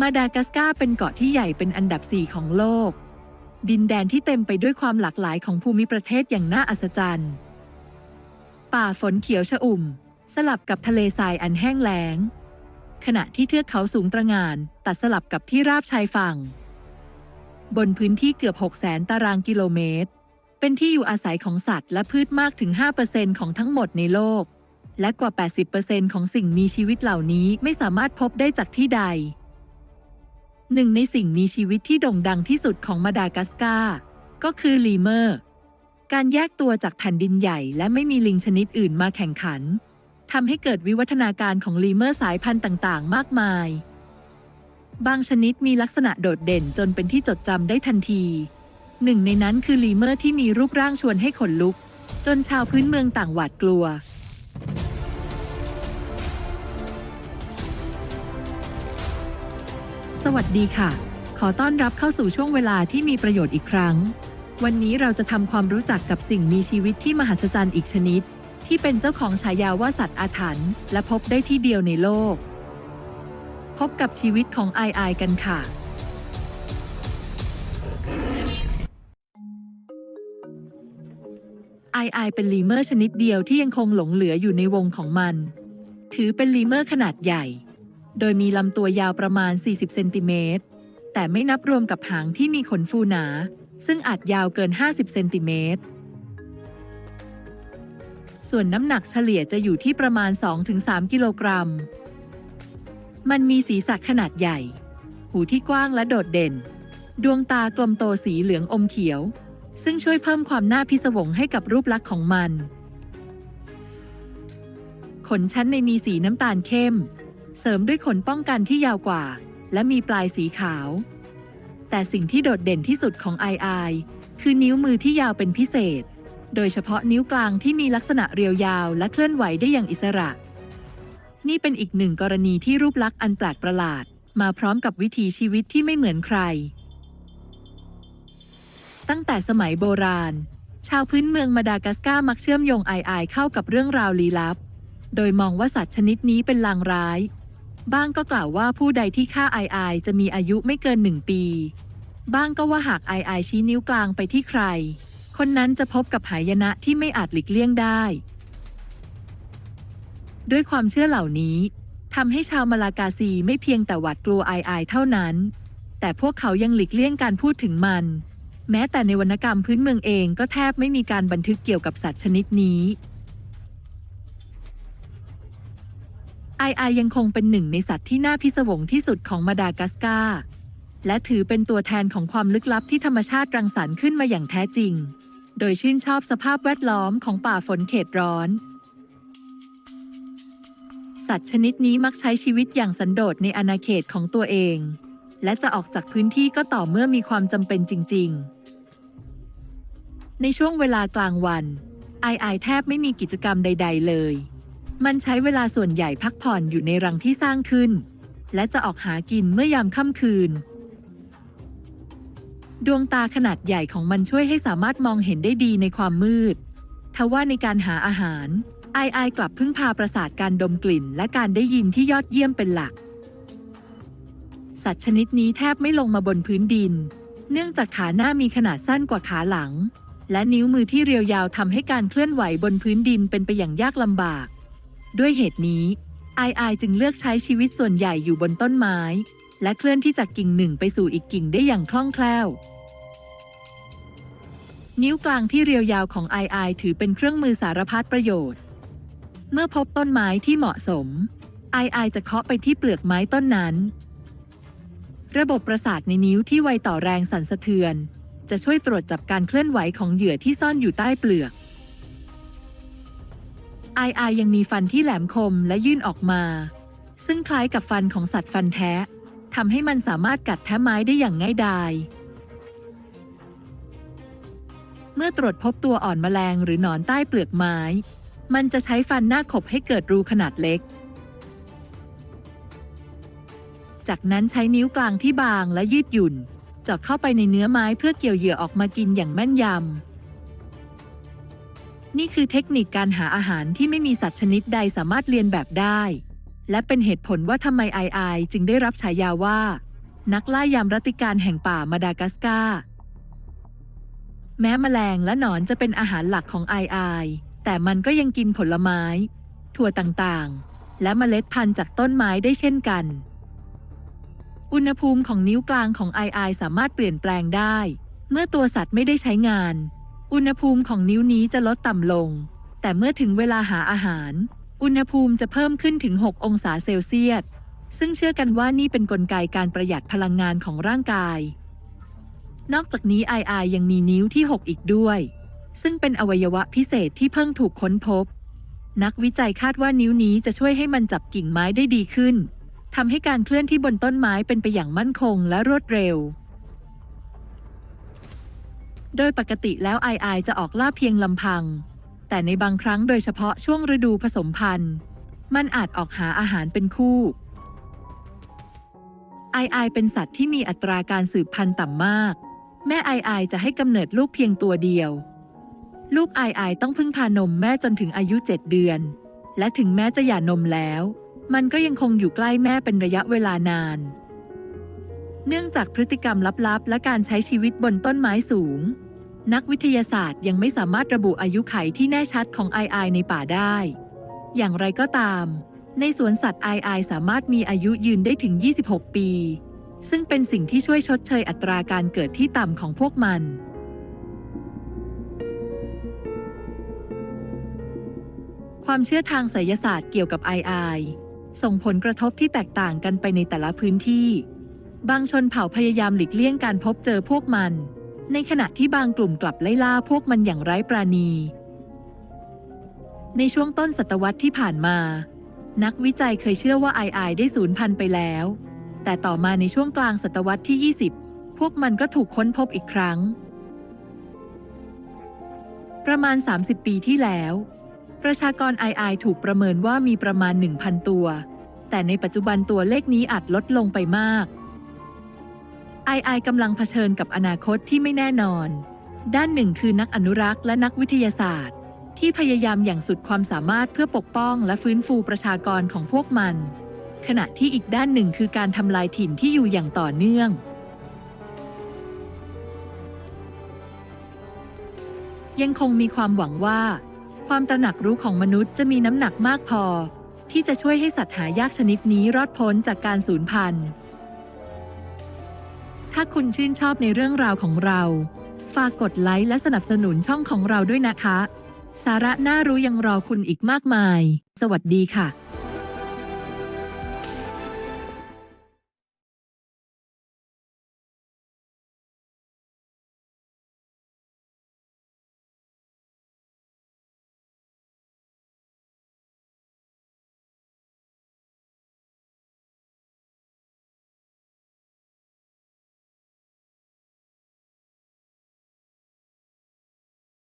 มาดากัสการ์เป็นเกาะที่ใหญ่เป็นอันดับสี่ของโลก ดินแดนที่เต็มไปด้วยความหลากหลายของภูมิประเทศอย่างน่าอัศจรรย์ ป่าฝนเขียวชอุ่ม สลับกับทะเลทรายอันแห้งแล้ง ขณะที่เทือกเขาสูงตระหง่าน ตัดสลับกับที่ราบชายฝั่ง บนพื้นที่เกือบ 6 0 0 0 0ตารางกิโลเมตร เป็นที่อยู่อาศัยของสัตว์และพืชมากถึง 5%ของทั้งหมดในโลก และกว่า 80%ของสิ่งมีชีวิตเหล่านี้ไม่สามารถพบได้จากที่ใด หนึ่งในสิ่งมีชีวิตที่โด่งดังที่สุดของมาดากัสการ์ก็คือลีเมอร์ การแยกตัวจากแผ่นดินใหญ่และไม่มีลิงชนิดอื่นมาแข่งขันทำให้เกิดวิวัฒนาการของลีเมอร์สายพันธุ์ต่างๆ มากมาย บางชนิดมีลักษณะโดดเด่นจนเป็นที่จดจำได้ทันที หนึ่งในนั้นคือลีเมอร์ที่มีรูปร่างชวนให้ขนลุก จนชาวพื้นเมืองต่างหวาดกลัว สวัสดีค่ะ ขอต้อนรับเข้าสู่ช่วงเวลาที่มีประโยชน์อีกครั้ง วันนี้เราจะทำความรู้จักกับสิ่งมีชีวิตที่มหัศจรรย์อีกชนิด ที่เป็นเจ้าของฉายาว่าสัตว์อาถรรพ์และพบได้ที่เดียวในโลก พบกับชีวิตของไอไอกันค่ะ ไอไอเป็นลีเมอร์ชนิดเดียวที่ยังคงหลงเหลืออยู่ในวงของมัน ถือเป็นลีเมอร์ขนาดใหญ่ โดยมีลำตัวยาวประมาณ 40 เซนติเมตร แต่ไม่นับรวมกับหางที่มีขนฟูหนา ซึ่งอาจยาวเกิน 50 เซนติเมตร ส่วนน้ำหนักเฉลี่ยจะอยู่ที่ประมาณ 2-3 กิโลกรัม มันมีศีรษะขนาดใหญ่ หูที่กว้างและโดดเด่น ดวงตากลมโตสีเหลืองอมเขียว ซึ่งช่วยเพิ่มความน่าพิศวงให้กับรูปลักษณ์ของมัน ขนชั้นในมีสีน้ำตาลเข้ม เสริมด้วยขนป้องกันที่ยาวกว่า และมีปลายสีขาว แต่สิ่งที่โดดเด่นที่สุดของไอไอคือนิ้วมือที่ยาวเป็นพิเศษ โดยเฉพาะนิ้วกลางที่มีลักษณะเรียวยาวและเคลื่อนไหวได้อย่างอิสระ นี่เป็นอีกหนึ่งกรณีที่รูปลักษณ์อันแปลกประหลาด มาพร้อมกับวิถีชีวิตที่ไม่เหมือนใคร ตั้งแต่สมัยโบราณ ชาวพื้นเมืองมาดากัสการ์มักเชื่อมโยงไอไอเข้ากับเรื่องราวลี้ลับ โดยมองว่าสัตว์ชนิดนี้เป็นลางร้าย บ้างก็กล่าวว่าผู้ใดที่ฆ่าไอไอจะมีอายุไม่เกินหนึ่งปี บ้างก็ว่าหากไอไอชี้นิ้วกลางไปที่ใคร คนนั้นจะพบกับหายนะที่ไม่อาจหลีกเลี่ยงได้ ด้วยความเชื่อเหล่านี้ทำให้ชาวมาลากาซีไม่เพียงแต่หวาดกลัวไอไอเท่านั้น แต่พวกเขายังหลีกเลี่ยงการพูดถึงมัน แม้แต่ในวรรณกรรมพื้นเมืองเองก็แทบไม่มีการบันทึกเกี่ยวกับสัตว์ชนิดนี้ ไอไอยังคงเป็นหนึ่งในสัตว์ที่น่าพิศวงที่สุดของมาดากัสการ์และถือเป็นตัวแทนของความลึกลับที่ธรรมชาติรังสรรค์ขึ้นมาอย่างแท้จริง โดยชื่นชอบสภาพแวดล้อมของป่าฝนเขตร้อน สัตว์ชนิดนี้มักใช้ชีวิตอย่างสันโดษในอาณาเขตของตัวเอง และจะออกจากพื้นที่ก็ต่อเมื่อมีความจำเป็นจริง ๆ ในช่วงเวลากลางวันไอไอแทบไม่มีกิจกรรมใด ๆ เลย มันใช้เวลาส่วนใหญ่พักผ่อนอยู่ในรังที่สร้างขึ้น และจะออกหากินเมื่อยามค่ำคืน ดวงตาขนาดใหญ่ของมันช่วยให้สามารถมองเห็นได้ดีในความมืด ทว่าในการหาอาหารไอไอกลับพึ่งพาประสาทการดมกลิ่น และการได้ยินที่ยอดเยี่ยมเป็นหลัก สัตว์ชนิดนี้แทบไม่ลงมาบนพื้นดิน เนื่องจากขาหน้ามีขนาดสั้นกว่าขาหลัง และนิ้วมือที่เรียวยาวทำให้การเคลื่อนไหวบนพื้นดินเป็นไปอย่างยากลำบาก ด้วยเหตุนี้ไอไอจึงเลือกใช้ชีวิตส่วนใหญ่อยู่บนต้นไม้ และเคลื่อนที่จากกิ่งหนึ่งไปสู่อีกกิ่งได้อย่างคล่องแคล่ว นิ้วกลางที่เรียวยาวของไอไอถือเป็นเครื่องมือสารพัดประโยชน์ เมื่อพบต้นไม้ที่เหมาะสมไอไอจะเคาะไปที่เปลือกไม้ต้นนั้น ระบบประสาทในนิ้วที่ไวต่อแรงสั่นสะเทือน จะช่วยตรวจจับการเคลื่อนไหวของเหยื่อที่ซ่อนอยู่ใต้เปลือก ไอไอยังมีฟันที่แหลมคมและยื่นออกมา ซึ่งคล้ายกับฟันของสัตว์ฟันแท้ทำให้มันสามารถกัดแท้ไม้ได้อย่างง่ายดาย เมื่อตรวจพบตัวอ่อนแมลงหรือหนอนใต้เปลือกไม้ มันจะใช้ฟันหน้าขบให้เกิดรูขนาดเล็ก จากนั้นใช้นิ้วกลางที่บางและยืดหยุ่นเจาะเข้าไปในเนื้อไม้เพื่อเกี่ยวเหยื่อออกมากินอย่างแม่นยำ นี่คือเทคนิคการหาอาหารที่ไม่มีสัตว์ชนิดใดสามารถเรียนแบบได้ และเป็นเหตุผลว่าทำไมไอไอจึงได้รับฉายาว่า นักล่ายามรัติการแห่งป่ามาดากัสการ์แม้แมลงและหนอนจะเป็นอาหารหลักของไอไอแต่มันก็ยังกินผลไม้ ถั่วต่างๆ และเมล็ดพันธุ์จากต้นไม้ได้เช่นกัน อุณหภูมิของนิ้วกลางของไอไอสามารถเปลี่ยนแปลงได้ เมื่อตัวสัตว์ไม่ได้ใช้งาน อุณหภูมิของนิ้วนี้จะลดต่ำลง แต่เมื่อถึงเวลาหาอาหาร อุณหภูมิจะเพิ่มขึ้นถึง 6 องศาเซลเซียส ซึ่งเชื่อกันว่านี่เป็นนกลไกการประหยัดพลังงานของร่างกาย นอกจากนี้ไอไอยังมีนิ้วที่ 6 อีกด้วย ซึ่งเป็นอวัยวะพิเศษที่เพิ่งถูกค้นพบ นักวิจัยคาดว่านิ้วนี้จะช่วยให้มันจับกิ่งไม้ได้ดีขึ้นทำให้การเคลื่อนที่บนต้นไม้เป็นไปอย่างมั่นคงและรวดเร็ว โดยปกติแล้วไอไอจะออกล่าเพียงลำพัง แต่ในบางครั้งโดยเฉพาะช่วงฤดูผสมพันธุ์ มันอาจออกหาอาหารเป็นคู่ไอไอเป็นสัตว์ที่มีอัตราการสืบพันธุ์ต่ำมาก แม่ไอไอจะให้กำเนิดลูกเพียงตัวเดียว ลูกไอไอต้องพึ่งพานมแม่จนถึงอายุ 7 เดือน และถึงแม้จะหย่านมแล้ว มันก็ยังคงอยู่ใกล้แม่เป็นระยะเวลานาน เนื่องจากพฤติกรรมลับๆ และการใช้ชีวิตบนต้นไม้สูง นักวิทยาศาสตร์ยังไม่สามารถระบุอายุไขที่แน่ชัดของไอไอในป่าได้ อย่างไรก็ตาม ในสวนสัตว์ไอไอสามารถมีอายุยืนได้ถึง 26 ปี ซึ่งเป็นสิ่งที่ช่วยชดเชยอัตราการเกิดที่ต่ำของพวกมันความเชื่อทางไสยศาสตร์เกี่ยวกับไอไอส่งผลกระทบที่แตกต่างกันไปในแต่ละพื้นที่ บางชนเผ่าพยายามหลีกเลี่ยงการพบเจอพวกมัน ในขณะที่บางกลุ่มกลับไล่ล่าพวกมันอย่างไร้ปราณี ในช่วงต้นศตวรรษที่ผ่านมา นักวิจัยเคยเชื่อว่าไอไอได้สูญพันธุ์ไปแล้ว แต่ต่อมาในช่วงกลางศตวรรษที่ 20 พวกมันก็ถูกค้นพบอีกครั้ง ประมาณ 30 ปีที่แล้ว ประชากรไอไอถูกประเมินว่ามีประมาณ 1,000 ตัว แต่ในปัจจุบันตัวเลขนี้อาจลดลงไปมาก ไอไอกำลังเผชิญกับอนาคตที่ไม่แน่นอน ด้านหนึ่งคือนักอนุรักษ์และนักวิทยาศาสตร์ ที่พยายามอย่างสุดความสามารถเพื่อปกป้องและฟื้นฟูประชากรของพวกมัน ขณะที่อีกด้านหนึ่งคือการทำลายถิ่นที่อยู่อย่างต่อเนื่อง ยังคงมีความหวังว่า ความตระหนักรู้ของมนุษย์จะมีน้ำหนักมากพอ ที่จะช่วยให้สัตว์หายากชนิดนี้รอดพ้นจากการสูญพันธุ์ ถ้าคุณชื่นชอบในเรื่องราวของเรา ฝากกดไลค์และสนับสนุนช่องของเราด้วยนะคะ สาระน่ารู้ยังรอคุณอีกมากมาย สวัสดีค่ะ